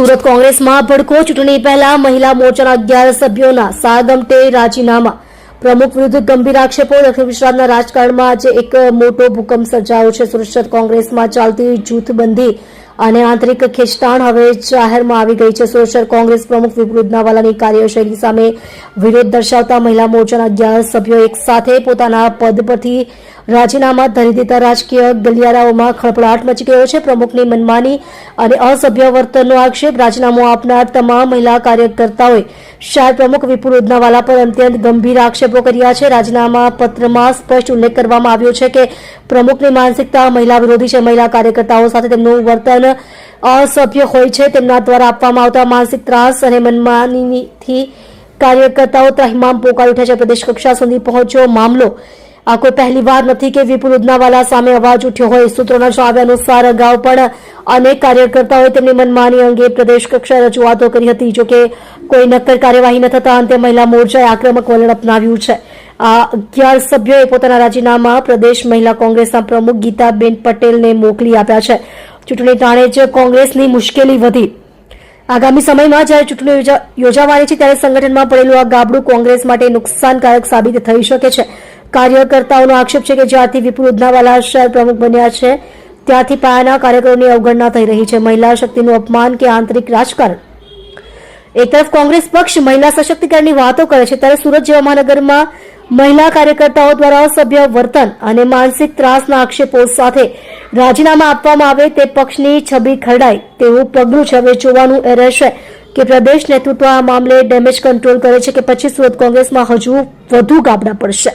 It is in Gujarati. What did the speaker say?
સુરત કોંગ્રેસમાં ભડકો ચૂંટણી પહેલા મહિલા મોરચાના અગિયાર સભ્યોના સાગમટે રાજીનામા. પ્રમુખ વિરુદ્ધ ગંભીર આક્ષેપો દક્ષિણ ગુજરાતના રાજકારણમાં આજે એક મોટો ભૂકંપ સર્જાયો છે. સુરત કોંગ્રેસમાં ચાલતી જૂથબંધી અને આંતરિક ખેંચતાણ હવે જાહેરમાં આવી ગઈ છે. સુરક્ષા કોંગ્રેસ પ્રમુખ વિપુલ કાર્યશૈલી સામે વિરોધ દર્શાવતા મહિલા મોરચાના અગિયાર સભ્યો એક સાથે પોતાના પદ પરથી રાજીનામા ધરી દેતા રાજકીય ગલિયારાઓમાં ખળભળાટ મચી ગયો છે. પ્રમુખની મનમાની અને અસભ્ય વર્તનનો આક્ષેપ રાજીનામું આપનાર તમામ મહિલા કાર્યકર્તાઓએ શહેર પ્રમુખ વિપુલ ઉદનાવાલા પર અત્યંત ગંભીર આક્ષેપો કર્યા છે. રાજીનામા પત્રમાં સ્પષ્ટ ઉલ્લેખ કરવામાં આવ્યો છે કે પ્રમુખની માનસિકતા મહિલા વિરોધી છે. મહિલા કાર્યકર્તાઓ સાથે તેમનું વર્તન અસભ્ય હોય છે. તેમના દ્વારા આપવામાં આવતા માનસિક ત્રાસ અને મનમાનીથી કાર્યકર્તાઓ ત્રહિમામ પોકારી ઉઠ્યા છે. પ્રદેશ કક્ષા સુધી પહોંચ્યો મામલો. આ કોઈ પહેલી વાર નથી કે વિપુલ ઉદનાવાલા સામે અવાજ ઉઠ્યો હોય. સૂત્રોના જણાવ્યા અનુસાર અગાઉ પણ અનેક કાર્યકર્તાઓએ તેમની મનમાની અંગે પ્રદેશ કક્ષાએ રજૂઆતો કરી હતી. જોકે કોઈ નક્કર કાર્યવાહી ન થતા અંતે મહિલા મોરચાએ આક્રમક વલણ અપનાવ્યું છે. આ અગિયાર સભ્યોએ પોતાના રાજીનામા પ્રદેશ મહિલા કોંગ્રેસના પ્રમુખ ગીતાબેન પટેલને મોકલી આપ્યા છે. ચૂંટણી ટાણે જ કોંગ્રેસની મુશ્કેલી વધી. આગામી સમયમાં જ્યારે ચૂંટણી યોજા- યોજાવાની છે ત્યારે સંગઠનમાં પડેલું આ ગાબડું કોંગ્રેસ માટે નુકસાનકારક સાબિત થઈ શકે છે. કાર્યકર્તાઓનો આક્ષેપ છે કે જ્યારથી વિપુલ ઉદનાવાલા શહેર પ્રમુખ બન્યા છે ત્યારથી પાયાના કાર્યકરોની અવગણના થઈ રહી છે. મહિલા શક્તિનું અપમાન કે આંતરિક રાજકારણ? એક તરફ કોંગ્રેસ પક્ષ મહિલા સશક્તિકરણની વાતો કરે છે ત્યારે સુરત જેવા મહાનગરમાં મહિલા કાર્યકર્તાઓ દ્વારા અસભ્ય વર્તન અને માનસિક ત્રાસના આક્ષેપો સાથે રાજીનામા આપવામાં આવે તે પક્ષની છબી ખરડાય તેવું પગલું છે. હવે જોવાનું એ રહેશે કે પ્રદેશ નેતૃત્વ આ મામલે ડેમેજ કંટ્રોલ કરે છે કે પછી સુરત કોંગ્રેસમાં હજુ વધુ ગાબડા પડશે.